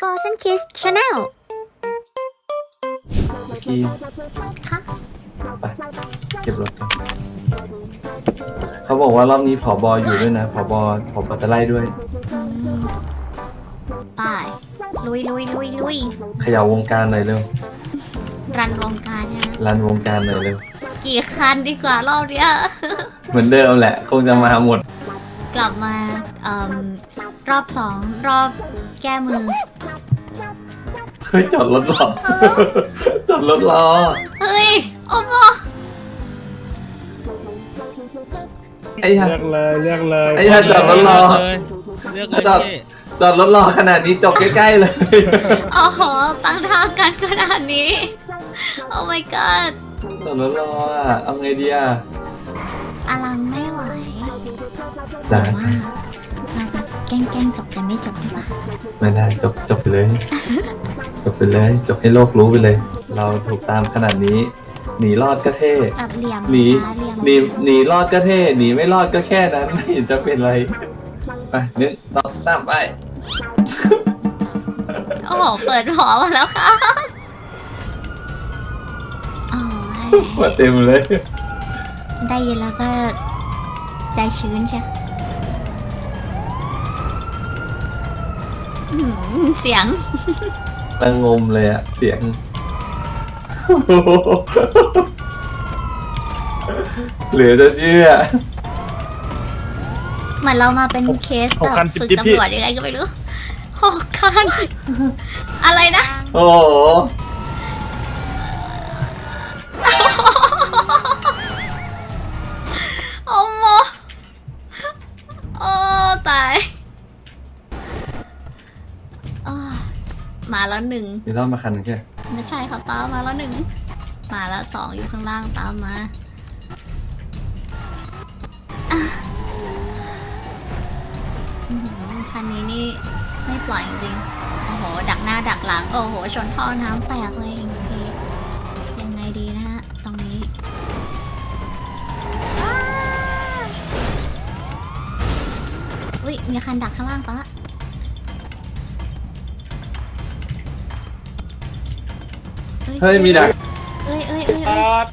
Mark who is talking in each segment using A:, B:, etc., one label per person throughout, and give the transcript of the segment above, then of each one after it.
A: Frozen Kiss Channel
B: กี้
A: ค่ะ
B: ไปเก็บรถกันเขาบอกว่ารอบนี้ผอบออยู่ด้วยนะผอบอผอบอจะไล่ด้วย
A: อืมไปลุยลุยลุยลุย
B: เขย่าวงการหน่อยเร็ว
A: รันวงการใช่ไหม
B: รันวงการหน่อยเร็ว
A: กี่คันดีกว่ารอบเนี้ย
B: เหมือนเดิมแหละ คงจะมาหมด
A: กลับมาเอ่มรอบสองรอบแก้มือ
B: เฮ้ยจอดรถรอจอดรถรอ
A: เฮ้ยโอ้โห
B: ไอ้ห่า
C: เลือกเลยเลือกเลย
B: ไอ้ห่าจอดรถรอ
C: เลือก
B: ไอ้
C: เลย
B: จอด
C: พี่
B: จอดรถรอขนาดนี้จบใกล้ๆเลย
A: โอ้โหตั้งท่ากันขนาดนี้ โอ้ my god
B: จอดรถรออะเอาไงดีอะ
A: อลังไม่ไหว
B: ได้
A: แต่ว่า เราแบบแกล้งๆจบแต่ไม่จบดีกว่า
B: ไม่ได้จบจบไปเลย จบไปเลย จบให้โลกรู้ไปเลย เราถูกตามขนาดนี้ หนีรอดก็เท่
A: แบบเหลี่ยม
B: หนีะ
A: เหลี่ยม
B: หนีหนีรอดก็เท่หนีไม่รอดก็แค่นั้นไม่เห็นจะเป็นไรไปหนึ่งสองสามไป
A: โอ้โหเปิดหอมาแล้วค่ะโอ้ย
B: มาเต็มเลย
A: ได้ยินแล้วก็ใจชื้นใช่ อื้อหือเสียง
B: ระงมเลยอะเสียง เหลือจะเชื่อ
A: เหมือนเรามาเป็นเคสแบบฝึกตำรวจยังไงก็ไม่รู้หกคัน อะไรนะ
B: โอ้โห
A: มาแล้วหนึ่ง
B: มีรอบมาคันหนึงแค่
A: ไม่ใช่ครับตามมาแล้วหนึ่งมาแล้วสองอยู่ข้างล่างตามมาอะอื้อหือคันนี้นี่ไม่ปล่อยจริงๆโอ้โห ดักหน้าดักหลัง โอ้โห ชนท่อน้ำแตกเลยจริงๆยังไงดีนะฮะ ตรงนี้อ้าอุ้ยมีคันดักข้างล่างปะ
B: เฮ้ยมีดัก
A: เอ้ยเอ้ยเอ้ย
C: จ
A: เอ้ย
C: อด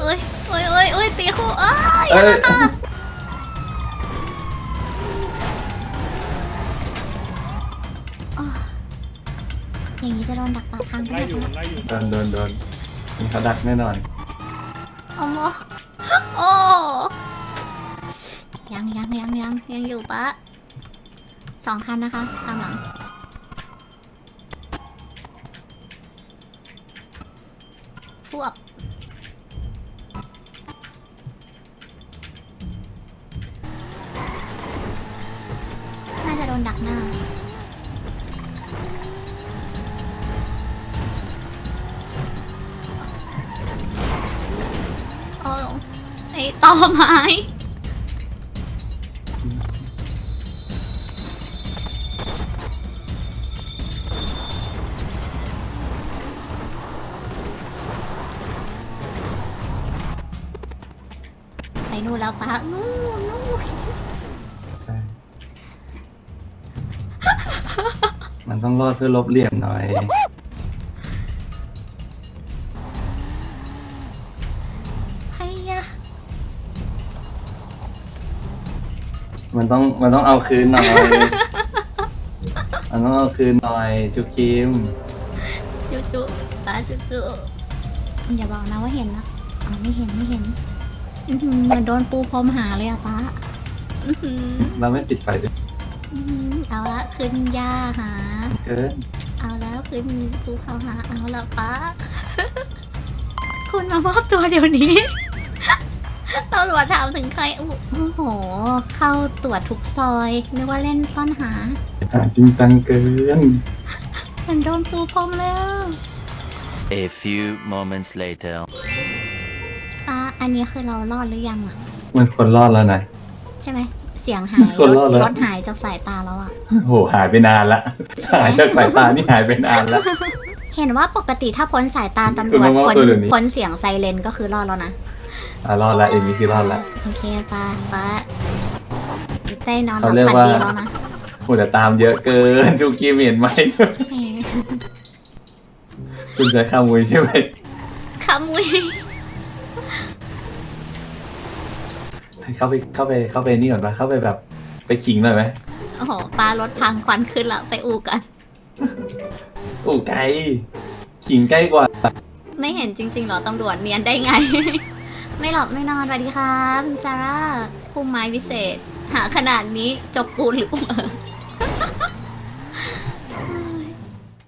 A: เอ้ยเอ้ยเอ้ยเอ้ยตีคู่เอ้ย
B: เอ้ย
A: อ้าวอย่างนี้จะโดนดักปากทางทั้ง
C: ไล่
A: หม
C: อยู่
A: ดนะ
C: ไล่อยู่
B: โดนโดนโดนมีเขาดักแน่นอน
A: โอ้โมโอ้ยังยังยังยังยังอยู่ปะสองคันนะคะตามหลัง พวก น่าจะโดนดักหน้า เออไอ้ต่อไม้ นู่นแล้วปะนู่นนู่น
B: ใช่ มันต้องรอดเพื่อลบเหลี่ยมหน่อย
A: ไอ้ยะ
B: มันต้องมันต้องเอาคืนหน่อย มันต้องเอาคืนหน่อยจุคิม
A: จุจุตาจุจุอย่าบอกนะว่าเห็นนะอ๋อไม่เห็นไม่เห็นอื้อหือ เหมือนโดนปูพรมหาเลยอะป้าอื้อหือ
B: เราไม่ปิดไฟด้วย
A: อื้อหือเอาละขึ้นย่าหา
B: เกิน
A: เอาแล้วขึ้นภูเขาหาเอาละป้า คุณมามอบตัวเดี๋ยวนี้ตำรวจถามถึงใครโอ้โอ้โห เข้าตรวจทุกซอยนึกว่าเล่นซ่อนหา
B: หาจริงจังเกิน
A: เห็นโดนปูพรมแล้ว
D: A few moments later.
A: ป้าอันนี้คือเรารอดหรือยังอะ
B: มันคนรอดแล้วนะ
A: ใช่ไหม เสียงหาย
B: คนรอดแล้ว
A: รถหายจากสายตาแล้วอะ
B: โหหายไปนานละหายจากสายตานี่หายไปนานละ
A: เห็นว่าปกติถ้าพ้นสายตาตำร
B: คุณ
A: วจ
B: มามอบ
A: พ้น
B: ตัวเดี๋ยวนี้
A: พ้นเสียงไซเรนก็คือรอดแล้วนะ
B: อะรอดละเอมี่คือรอดละ
A: โอเคป้าป้าได้นอนห
B: เขา
A: ลับ
B: เรียก
A: ฝัน
B: ว่า
A: ดีแล้วนะ
B: โหแต่ตามเยอะเกินจุคิมเห็นไหม
A: เห็น
B: คุณใช้ข้ามุยใช่ไหม
A: ขมุย
B: เข้าไปเข้าไปเข้าไปนี่ก่อนปะเข้าไปแบบไปขิงหน่อยไหม
A: โอ้โหปลารถพังควันขึ้นละไปอูกัน
B: โอ้ไกลขิงใกล้กว่า
A: ไม่เห็นจริงๆเหรอตำรวจเนียนได้ไง ไม่หลับไม่นอนสวัสดีค่ะคุณซาร่าพุ่มไม้วิเศษ หาขนาดนี้จกปูนหรือพุ่มเออ